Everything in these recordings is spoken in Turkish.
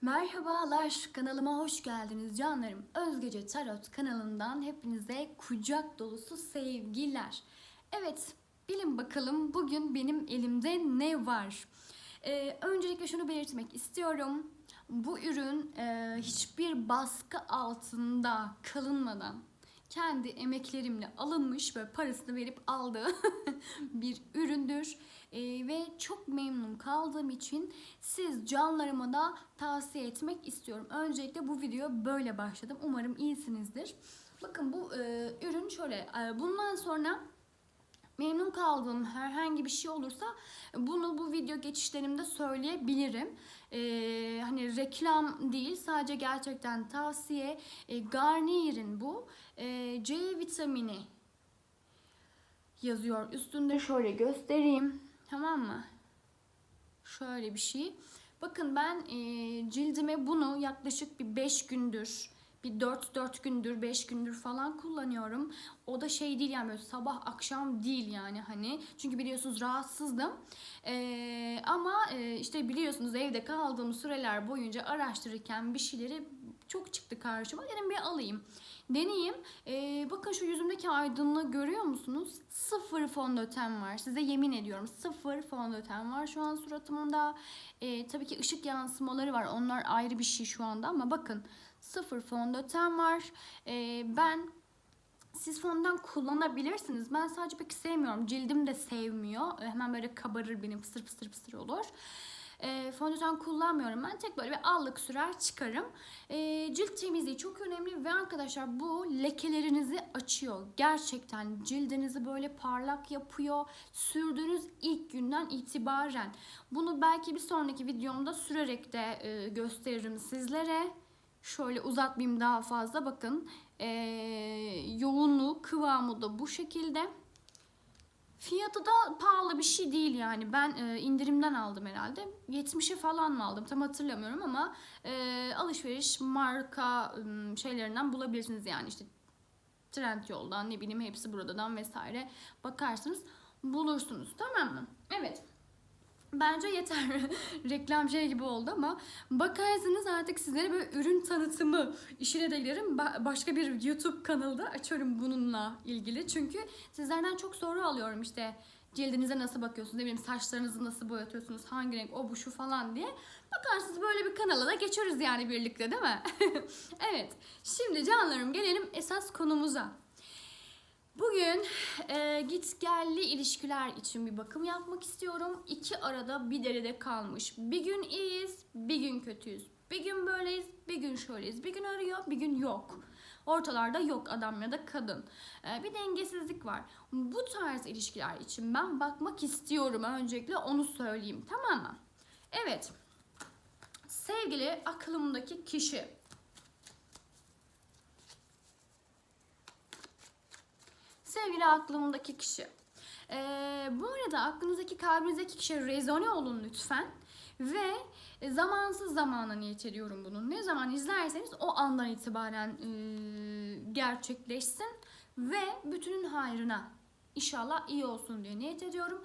Merhabalar, kanalıma hoş geldiniz canlarım. Özgece Tarot kanalından hepinize kucak dolusu sevgiler. Evet, bilin bakalım bugün benim elimde ne var? Ee, öncelikle şunu belirtmek istiyorum. Bu ürün e, hiçbir baskı altında kalınmadan kendi emeklerimle alınmış ve parasını verip aldığı bir üründür. Ee, ve çok memnun kaldığım için siz canlarıma da tavsiye etmek istiyorum. Öncelikle bu video böyle başladım. Umarım iyisinizdir. Bakın bu e, ürün şöyle. E, bundan sonra memnun kaldığım herhangi bir şey olursa bunu bu video geçişlerimde söyleyebilirim. Ee, hani reklam değil sadece gerçekten tavsiye. Ee, Garnier'in bu ee, C vitamini yazıyor üstünde şöyle göstereyim tamam mı? Şöyle bir şey. Bakın ben e, cildime bunu yaklaşık bir 5 gündür bir 4-4 gündür 5 gündür falan kullanıyorum. O da şey değil yani böyle sabah akşam değil yani hani. Çünkü biliyorsunuz rahatsızdım. Ee, ama e, işte biliyorsunuz evde kaldığım süreler boyunca araştırırken bir şeyleri çok çıktı karşıma. Dedim bir alayım. Deneyeyim. Ee, bakın şu yüzümdeki aydınlığı görüyor musunuz? Sıfır fondöten var. Size yemin ediyorum sıfır fondöten var şu an suratımda. Ee, tabii ki ışık yansımaları var. Onlar ayrı bir şey şu anda ama bakın sıfır fondöten var. Ee, ben siz fondöten kullanabilirsiniz. Ben sadece pek sevmiyorum. Cildim de sevmiyor. Hemen böyle kabarır benim fısır fısır fısır olur. E, fondöten kullanmıyorum ben. Tek böyle bir allık sürer çıkarım. E, cilt temizliği çok önemli ve arkadaşlar bu lekelerinizi açıyor. Gerçekten cildinizi böyle parlak yapıyor. Sürdüğünüz ilk günden itibaren. Bunu belki bir sonraki videomda sürerek de e, gösteririm sizlere. Şöyle uzatmayayım daha fazla bakın. E, yoğunluğu, kıvamı da bu şekilde. Fiyatı da pahalı bir şey değil yani. Ben e, indirimden aldım herhalde. 70'e falan mı aldım tam hatırlamıyorum ama e, alışveriş marka e, şeylerinden bulabilirsiniz yani işte Trendyol'dan ne bileyim hepsi buradan vesaire bakarsınız bulursunuz tamam mı? Evet. Bence yeter. Reklam şey gibi oldu ama bakarsanız artık sizlere böyle ürün tanıtımı işine de girerim. Ba- başka bir YouTube kanalı da açarım bununla ilgili. Çünkü sizlerden çok soru alıyorum işte cildinize nasıl bakıyorsunuz, ne bileyim saçlarınızı nasıl boyatıyorsunuz, hangi renk o bu şu falan diye. Bakarsınız böyle bir kanala da geçeriz yani birlikte değil mi? evet. Şimdi canlarım gelelim esas konumuza. Bugün e, git gelli ilişkiler için bir bakım yapmak istiyorum. İki arada bir derede kalmış. Bir gün iyiyiz, bir gün kötüyüz. Bir gün böyleyiz, bir gün şöyleyiz. Bir gün arıyor, bir gün yok. Ortalarda yok adam ya da kadın. E, bir dengesizlik var. Bu tarz ilişkiler için ben bakmak istiyorum. Öncelikle onu söyleyeyim tamam mı? Evet. Sevgili aklımdaki kişi. Sevgili aklımdaki kişi. Ee, bu arada aklınızdaki kalbinizdeki kişi rezone olun lütfen. Ve zamansız zamana niyet ediyorum bunu. Ne zaman izlerseniz o andan itibaren e, gerçekleşsin. Ve bütünün hayrına inşallah iyi olsun diye niyet ediyorum.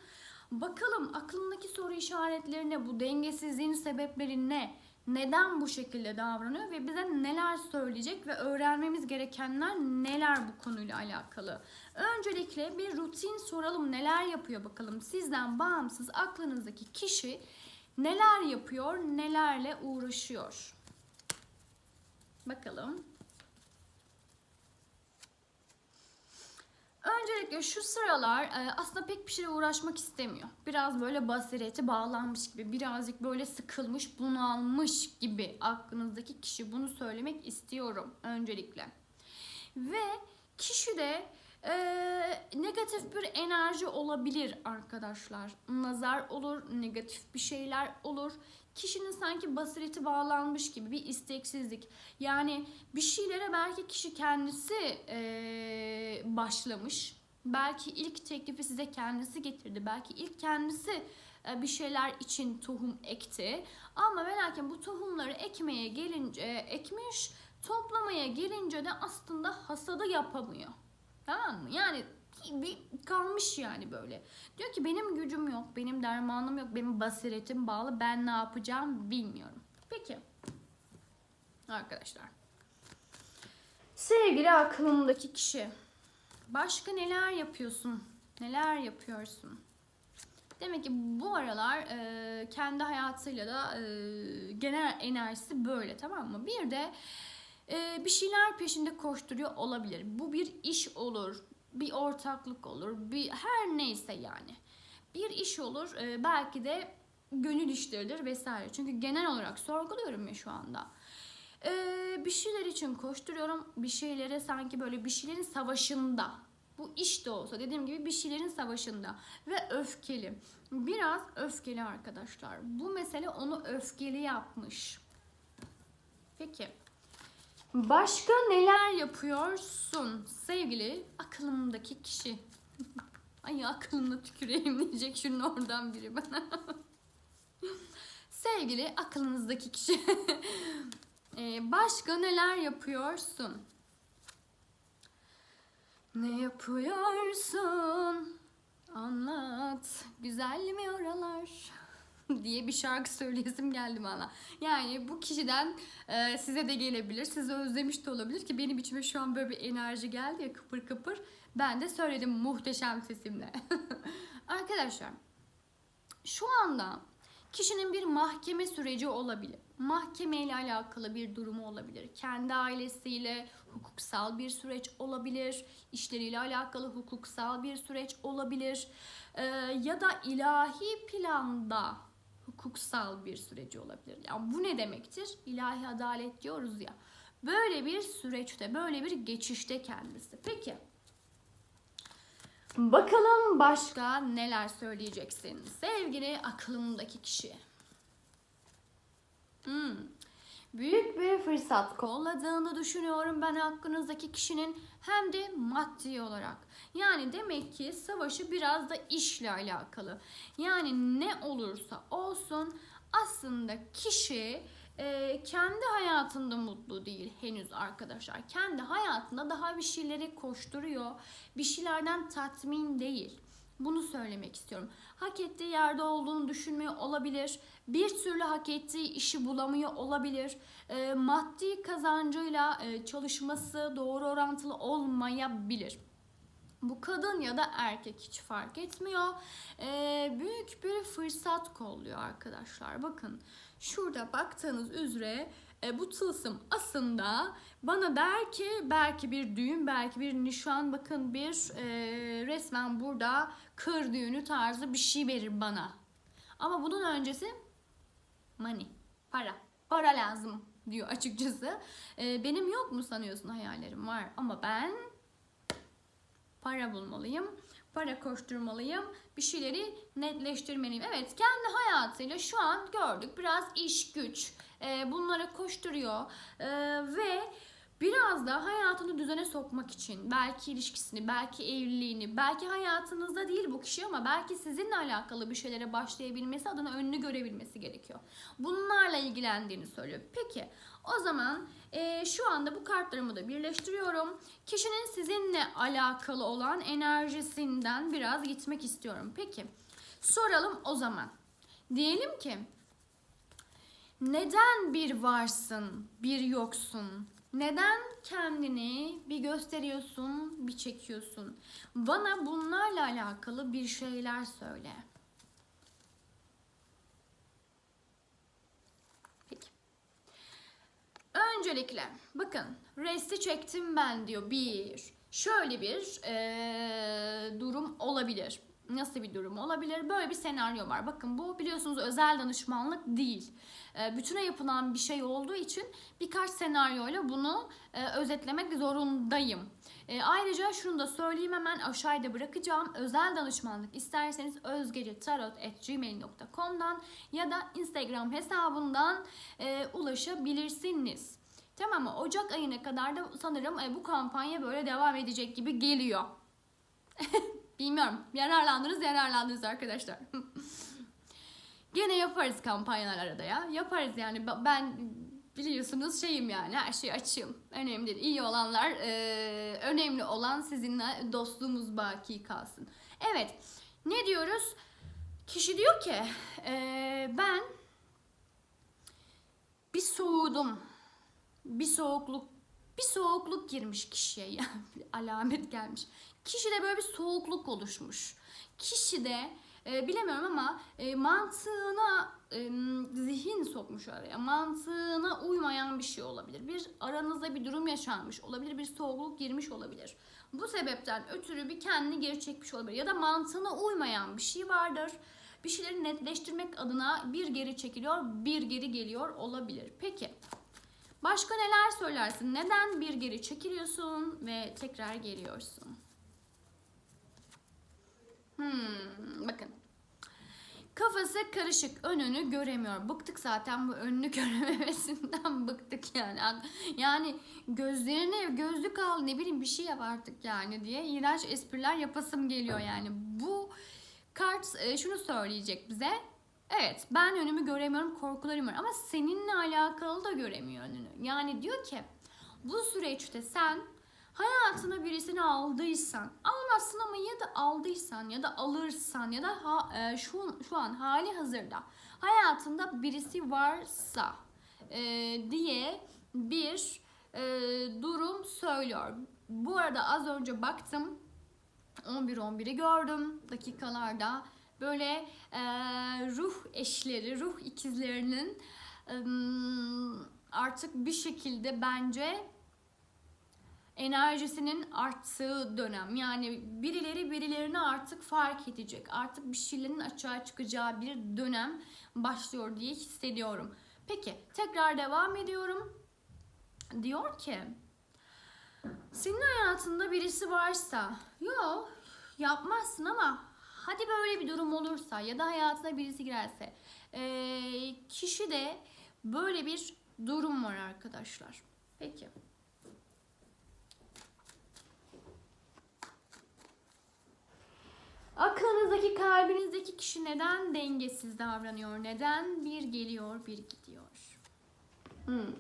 Bakalım aklımdaki soru işaretlerine bu dengesizliğin sebepleri ne? Neden bu şekilde davranıyor ve bize neler söyleyecek ve öğrenmemiz gerekenler neler bu konuyla alakalı? Öncelikle bir rutin soralım neler yapıyor bakalım. Sizden bağımsız aklınızdaki kişi neler yapıyor, nelerle uğraşıyor? Bakalım. Öncelikle şu sıralar e, aslında pek bir şeyle uğraşmak istemiyor. Biraz böyle basireti bağlanmış gibi, birazcık böyle sıkılmış, bunalmış gibi aklınızdaki kişi bunu söylemek istiyorum öncelikle. Ve kişi de e, negatif bir enerji olabilir arkadaşlar. Nazar olur, negatif bir şeyler olur. Kişinin sanki basireti bağlanmış gibi bir isteksizlik. Yani bir şeylere belki kişi kendisi e, başlamış. Belki ilk teklifi size kendisi getirdi. Belki ilk kendisi e, bir şeyler için tohum ekti. Ama ve bu tohumları ekmeye gelince ekmiş, toplamaya gelince de aslında hasadı yapamıyor. Tamam mı? Yani bir kalmış yani böyle. Diyor ki benim gücüm yok, benim dermanım yok, benim basiretim bağlı, ben ne yapacağım bilmiyorum. Peki. Arkadaşlar. Sevgili aklımdaki kişi. Başka neler yapıyorsun? Neler yapıyorsun? Demek ki bu aralar e, kendi hayatıyla da e, genel enerjisi böyle tamam mı? Bir de e, bir şeyler peşinde koşturuyor olabilir. Bu bir iş olur, bir ortaklık olur, bir her neyse yani. Bir iş olur, e, belki de gönül işleridir vesaire. Çünkü genel olarak sorguluyorum ya şu anda. E, bir şeyler için koşturuyorum, bir şeylere sanki böyle bir şeylerin savaşında. Bu iş de olsa dediğim gibi bir şeylerin savaşında ve öfkeli. Biraz öfkeli arkadaşlar. Bu mesele onu öfkeli yapmış. Peki. Başka neler yapıyorsun sevgili aklımdaki kişi? Ay aklımda tüküreyim diyecek şunun oradan biri bana. sevgili aklınızdaki kişi. Ee, başka neler yapıyorsun? Ne yapıyorsun? Anlat. Güzel mi oralar? diye bir şarkı söyleyesim geldi bana. Yani bu kişiden e, size de gelebilir. Sizi özlemiş de olabilir ki benim içime şu an böyle bir enerji geldi ya kıpır kıpır. Ben de söyledim muhteşem sesimle. Arkadaşlar şu anda kişinin bir mahkeme süreci olabilir. Mahkeme ile alakalı bir durumu olabilir. Kendi ailesiyle hukuksal bir süreç olabilir. İşleriyle alakalı hukuksal bir süreç olabilir. Ee, ya da ilahi planda hukuksal bir süreci olabilir. Yani bu ne demektir? İlahi adalet diyoruz ya. Böyle bir süreçte, böyle bir geçişte kendisi. Peki. Bakalım başka neler söyleyeceksin sevgili aklımdaki kişi. Hmm. Büyük bir fırsat kolladığını düşünüyorum ben hakkınızdaki kişinin hem de maddi olarak. Yani demek ki savaşı biraz da işle alakalı. Yani ne olursa olsun aslında kişi e, kendi hayatında mutlu değil henüz arkadaşlar. Kendi hayatında daha bir şeyleri koşturuyor. Bir şeylerden tatmin değil. Bunu söylemek istiyorum. Hak ettiği yerde olduğunu düşünmüyor olabilir. Bir türlü hak ettiği işi bulamıyor olabilir. E, maddi kazancıyla e, çalışması doğru orantılı olmayabilir. Bu kadın ya da erkek hiç fark etmiyor. E, büyük bir fırsat kolluyor arkadaşlar. Bakın şurada baktığınız üzere e, bu tılsım aslında bana der ki belki bir düğün belki bir nişan bakın bir e, resmen burada kır düğünü tarzı bir şey verir bana. Ama bunun öncesi money para para lazım diyor açıkçası. E, benim yok mu sanıyorsun hayallerim var ama ben para bulmalıyım para koşturmalıyım, bir şeyleri netleştirmeliyim. Evet kendi hayatıyla şu an gördük biraz iş güç e, bunlara koşturuyor e, ve biraz da hayatını düzene sokmak için belki ilişkisini, belki evliliğini, belki hayatınızda değil bu kişi ama belki sizinle alakalı bir şeylere başlayabilmesi adına önünü görebilmesi gerekiyor. Bunlarla ilgilendiğini söylüyor. Peki o zaman e, şu anda bu kartlarımı da birleştiriyorum. Kişinin sizinle alakalı olan enerjisinden biraz gitmek istiyorum. Peki soralım o zaman. Diyelim ki neden bir varsın, bir yoksun? Neden kendini bir gösteriyorsun, bir çekiyorsun? Bana bunlarla alakalı bir şeyler söyle. Peki. Öncelikle bakın resti çektim ben diyor bir. Şöyle bir ee, durum olabilir. Nasıl bir durum olabilir? Böyle bir senaryo var. Bakın bu biliyorsunuz özel danışmanlık değil. E, bütüne yapılan bir şey olduğu için birkaç senaryoyla bunu e, özetlemek zorundayım. E, ayrıca şunu da söyleyeyim hemen aşağıda bırakacağım. Özel danışmanlık isterseniz özgecetarot.gmail.com'dan ya da Instagram hesabından ulaşabilirsiniz. Tamam mı? Ocak ayına kadar da sanırım bu kampanya böyle devam edecek gibi geliyor. Bilmiyorum. Yararlandınız yararlandınız arkadaşlar. Gene yaparız kampanyalar arada ya. Yaparız yani ben biliyorsunuz şeyim yani her şeyi açığım. Önemli değil. İyi olanlar e, önemli olan sizinle dostluğumuz baki kalsın. Evet ne diyoruz? Kişi diyor ki e, ben bir soğudum. bir soğukluk bir soğukluk girmiş kişiye yani alamet gelmiş. Kişide böyle bir soğukluk oluşmuş. Kişide e, bilemiyorum ama e, mantığına e, zihin sokmuş araya. Mantığına uymayan bir şey olabilir. Bir aranızda bir durum yaşanmış olabilir. Bir soğukluk girmiş olabilir. Bu sebepten ötürü bir kendini geri çekmiş olabilir. Ya da mantığına uymayan bir şey vardır. Bir şeyleri netleştirmek adına bir geri çekiliyor, bir geri geliyor olabilir. Peki başka neler söylersin? Neden bir geri çekiliyorsun ve tekrar geliyorsun? Hmm, bakın. Kafası karışık, önünü göremiyor. Bıktık zaten bu önünü görememesinden bıktık yani. Yani gözlerine gözlük al ne bileyim bir şey yap artık yani diye iğrenç espriler yapasım geliyor yani. Bu kart e, şunu söyleyecek bize. Evet ben önümü göremiyorum korkularım var ama seninle alakalı da göremiyor önünü. Yani diyor ki bu süreçte sen hayatına birisini aldıysan, almazsın ama ya da aldıysan ya da alırsan ya da ha, e, şu şu an hali hazırda hayatında birisi varsa e, diye bir e, durum söylüyor. Bu arada az önce baktım 11-11'i gördüm dakikalarda böyle e, ruh eşleri, ruh ikizlerinin e, artık bir şekilde bence enerjisinin arttığı dönem. Yani birileri birilerini artık fark edecek. Artık bir şeylerin açığa çıkacağı bir dönem başlıyor diye hissediyorum. Peki tekrar devam ediyorum. Diyor ki senin hayatında birisi varsa yok yapmazsın ama hadi böyle bir durum olursa ya da hayatına birisi girerse e, kişi de böyle bir durum var arkadaşlar. Peki. Aklınızdaki, kalbinizdeki kişi neden dengesiz davranıyor? Neden bir geliyor, bir gidiyor? Hmm.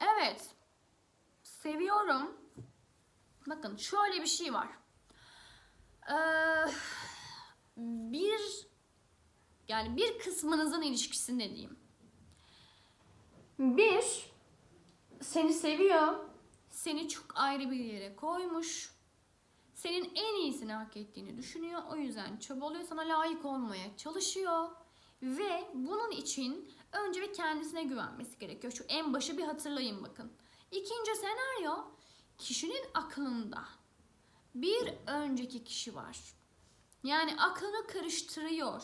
Evet. Seviyorum. Bakın şöyle bir şey var. Ee, bir yani bir kısmınızın ilişkisinde diyeyim. Bir seni seviyor. Seni çok ayrı bir yere koymuş senin en iyisini hak ettiğini düşünüyor. O yüzden çabalıyor, sana layık olmaya çalışıyor. Ve bunun için önce bir kendisine güvenmesi gerekiyor. Şu en başı bir hatırlayın bakın. İkinci senaryo kişinin aklında bir önceki kişi var. Yani aklını karıştırıyor.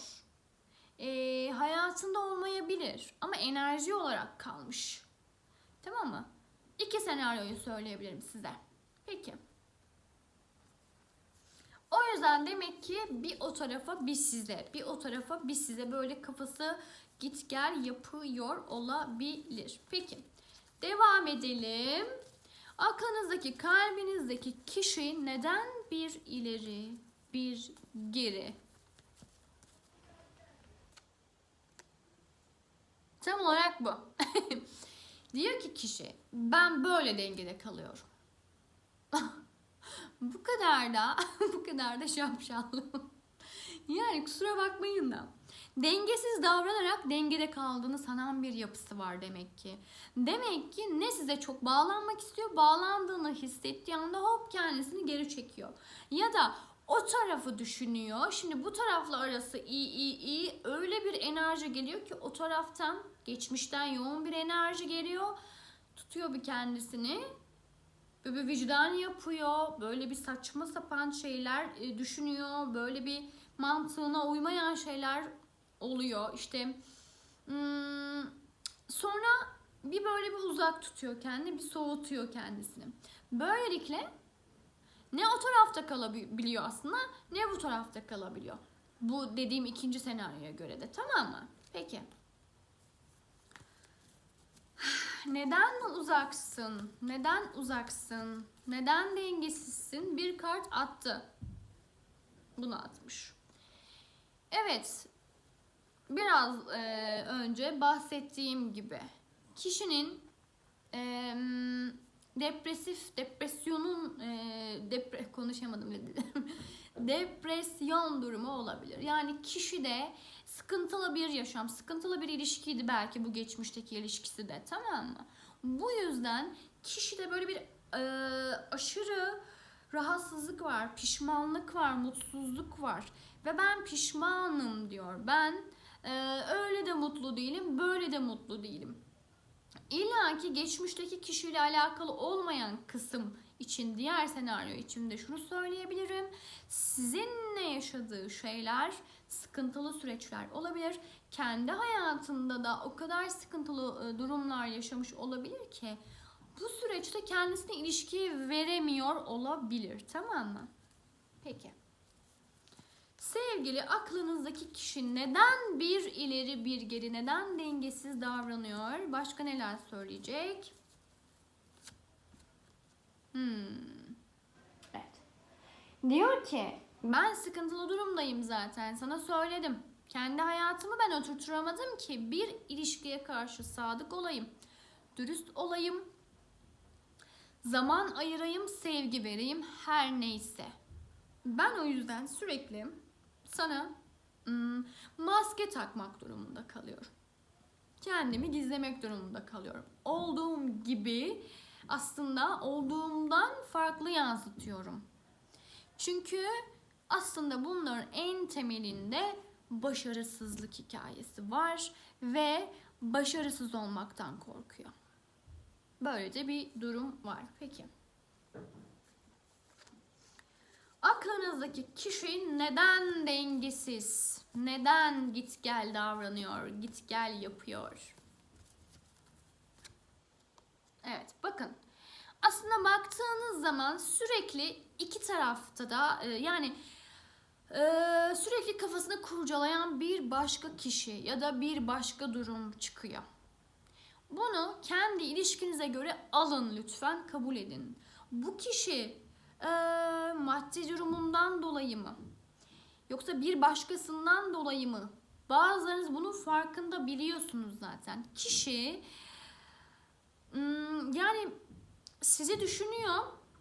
E, hayatında olmayabilir ama enerji olarak kalmış. Tamam mı? İki senaryoyu söyleyebilirim size. Peki. Yüzden demek ki bir o tarafa bir size, bir o tarafa bir size böyle kafası git gel yapıyor olabilir. Peki devam edelim. Aklınızdaki, kalbinizdeki kişi neden bir ileri, bir geri? Tam olarak bu. Diyor ki kişi ben böyle dengede kalıyorum. Bu kadar da bu kadar da şapşallım. yani kusura bakmayın da. Dengesiz davranarak dengede kaldığını sanan bir yapısı var demek ki. Demek ki ne size çok bağlanmak istiyor, bağlandığını hissettiği anda hop kendisini geri çekiyor. Ya da o tarafı düşünüyor. Şimdi bu tarafla arası iyi iyi iyi öyle bir enerji geliyor ki o taraftan geçmişten yoğun bir enerji geliyor. Tutuyor bir kendisini böyle vicdan yapıyor. Böyle bir saçma sapan şeyler e, düşünüyor. Böyle bir mantığına uymayan şeyler oluyor. İşte hmm, sonra bir böyle bir uzak tutuyor kendini, bir soğutuyor kendisini. Böylelikle ne o tarafta kalabiliyor aslında ne bu tarafta kalabiliyor. Bu dediğim ikinci senaryoya göre de tamam mı? Peki neden uzaksın? Neden uzaksın? Neden dengesizsin? Bir kart attı. Bunu atmış. Evet. Biraz e, önce bahsettiğim gibi kişinin e, depresif depresyonun e, depre konuşamadım dedim. depresyon durumu olabilir. Yani kişi de sıkıntılı bir yaşam, sıkıntılı bir ilişkiydi belki bu geçmişteki ilişkisi de tamam mı? Bu yüzden kişide böyle bir e, aşırı rahatsızlık var, pişmanlık var, mutsuzluk var ve ben pişmanım diyor. Ben e, öyle de mutlu değilim, böyle de mutlu değilim. İlla ki geçmişteki kişiyle alakalı olmayan kısım için diğer senaryo için de şunu söyleyebilirim. Sizinle yaşadığı şeyler sıkıntılı süreçler olabilir. Kendi hayatında da o kadar sıkıntılı e, durumlar yaşamış olabilir ki bu süreçte kendisine ilişki veremiyor olabilir. Tamam mı? Peki. Sevgili aklınızdaki kişi neden bir ileri bir geri, neden dengesiz davranıyor? Başka neler söyleyecek? Hmm. Evet. Diyor ki ben sıkıntılı durumdayım zaten sana söyledim. Kendi hayatımı ben oturtturamadım ki bir ilişkiye karşı sadık olayım. Dürüst olayım. Zaman ayırayım, sevgi vereyim her neyse. Ben o yüzden sürekli sana hmm, maske takmak durumunda kalıyorum. Kendimi gizlemek durumunda kalıyorum. Olduğum gibi aslında olduğumdan farklı yansıtıyorum. Çünkü aslında bunların en temelinde başarısızlık hikayesi var ve başarısız olmaktan korkuyor. Böylece bir durum var. Peki. Aklınızdaki kişi neden dengesiz? Neden git gel davranıyor? Git gel yapıyor? Evet bakın. Aslında baktığınız zaman sürekli iki tarafta da e, yani e, sürekli kafasını kurcalayan bir başka kişi ya da bir başka durum çıkıyor. Bunu kendi ilişkinize göre alın lütfen kabul edin. Bu kişi e, maddi durumundan dolayı mı? Yoksa bir başkasından dolayı mı? Bazılarınız bunun farkında biliyorsunuz zaten. Kişi hmm, yani sizi düşünüyor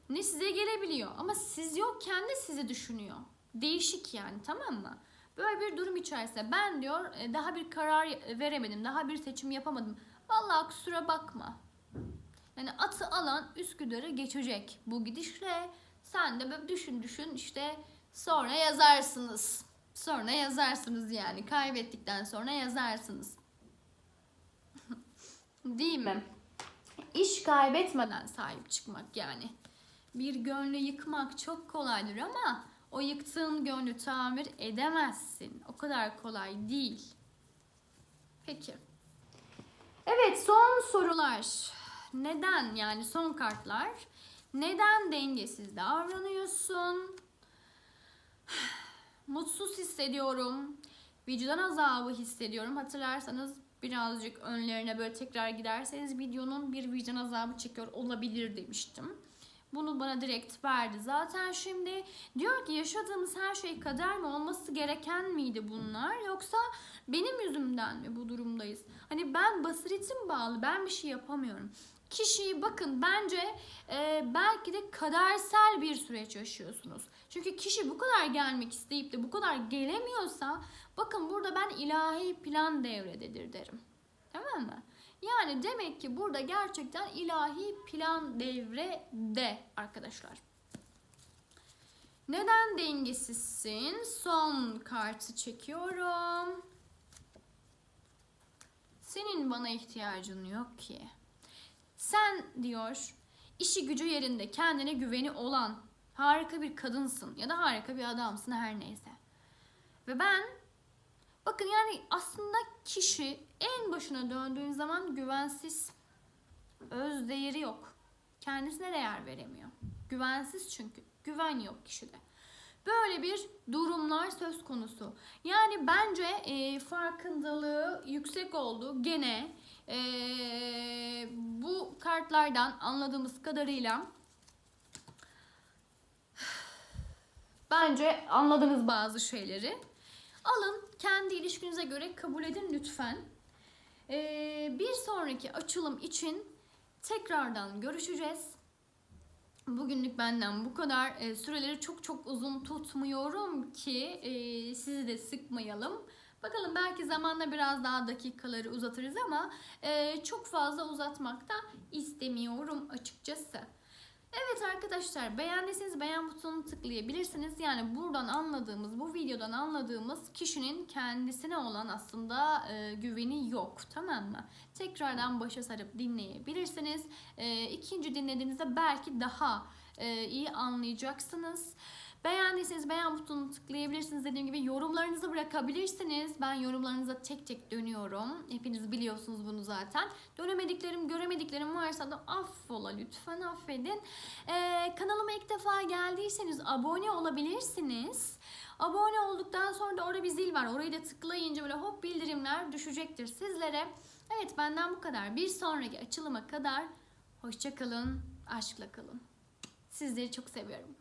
ne size gelebiliyor ama siz yokken de sizi düşünüyor. Değişik yani tamam mı? Böyle bir durum içerisinde ben diyor e, daha bir karar veremedim, daha bir seçim yapamadım. Vallahi kusura bakma. Yani atı alan Üsküdar'ı geçecek bu gidişle. Sen de böyle düşün düşün işte sonra yazarsınız. Sonra yazarsınız yani. Kaybettikten sonra yazarsınız. Değil mi? İş kaybetmeden sahip çıkmak yani. Bir gönlü yıkmak çok kolaydır ama o yıktığın gönlü tamir edemezsin. O kadar kolay değil. Peki. Evet son sorular. Neden yani son kartlar? Neden dengesiz davranıyorsun? Mutsuz hissediyorum. Vicdan azabı hissediyorum. Hatırlarsanız birazcık önlerine böyle tekrar giderseniz videonun bir vicdan azabı çekiyor olabilir demiştim. Bunu bana direkt verdi. Zaten şimdi diyor ki yaşadığımız her şey kader mi olması gereken miydi bunlar yoksa benim yüzümden mi bu durumdayız? Hani ben basiretim bağlı ben bir şey yapamıyorum. Kişiyi bakın bence e, belki de kadersel bir süreç yaşıyorsunuz. Çünkü kişi bu kadar gelmek isteyip de bu kadar gelemiyorsa bakın burada ben ilahi plan devrededir derim. Tamam mı? Yani demek ki burada gerçekten ilahi plan devrede arkadaşlar. Neden dengesizsin? Son kartı çekiyorum. Senin bana ihtiyacın yok ki. Sen diyor işi gücü yerinde kendine güveni olan harika bir kadınsın ya da harika bir adamsın her neyse. Ve ben bakın yani aslında kişi en başına döndüğün zaman güvensiz. Öz değeri yok. Kendisine değer veremiyor. Güvensiz çünkü. Güven yok kişide. Böyle bir durumlar söz konusu. Yani bence e, farkındalığı yüksek oldu. Gene e, bu kartlardan anladığımız kadarıyla bence anladınız bazı şeyleri. Alın kendi ilişkinize göre kabul edin lütfen. Ee, bir sonraki açılım için tekrardan görüşeceğiz. Bugünlük benden bu kadar. E, süreleri çok çok uzun tutmuyorum ki e, sizi de sıkmayalım. Bakalım belki zamanla biraz daha dakikaları uzatırız ama e, çok fazla uzatmak da istemiyorum açıkçası. Evet arkadaşlar beğendiyseniz beğen butonunu tıklayabilirsiniz. Yani buradan anladığımız, bu videodan anladığımız kişinin kendisine olan aslında e, güveni yok. Tamam mı? Tekrardan başa sarıp dinleyebilirsiniz. E, ikinci dinlediğinizde belki daha e, iyi anlayacaksınız. Beğendiyseniz beğen butonunu tıklayabilirsiniz. Dediğim gibi yorumlarınızı bırakabilirsiniz. Ben yorumlarınıza tek tek dönüyorum. Hepiniz biliyorsunuz bunu zaten. Dönemediklerim, göremediklerim varsa da affola lütfen affedin. Ee, kanalıma ilk defa geldiyseniz abone olabilirsiniz. Abone olduktan sonra da orada bir zil var. Orayı da tıklayınca böyle hop bildirimler düşecektir sizlere. Evet benden bu kadar. Bir sonraki açılıma kadar hoşça kalın, aşkla kalın. Sizleri çok seviyorum.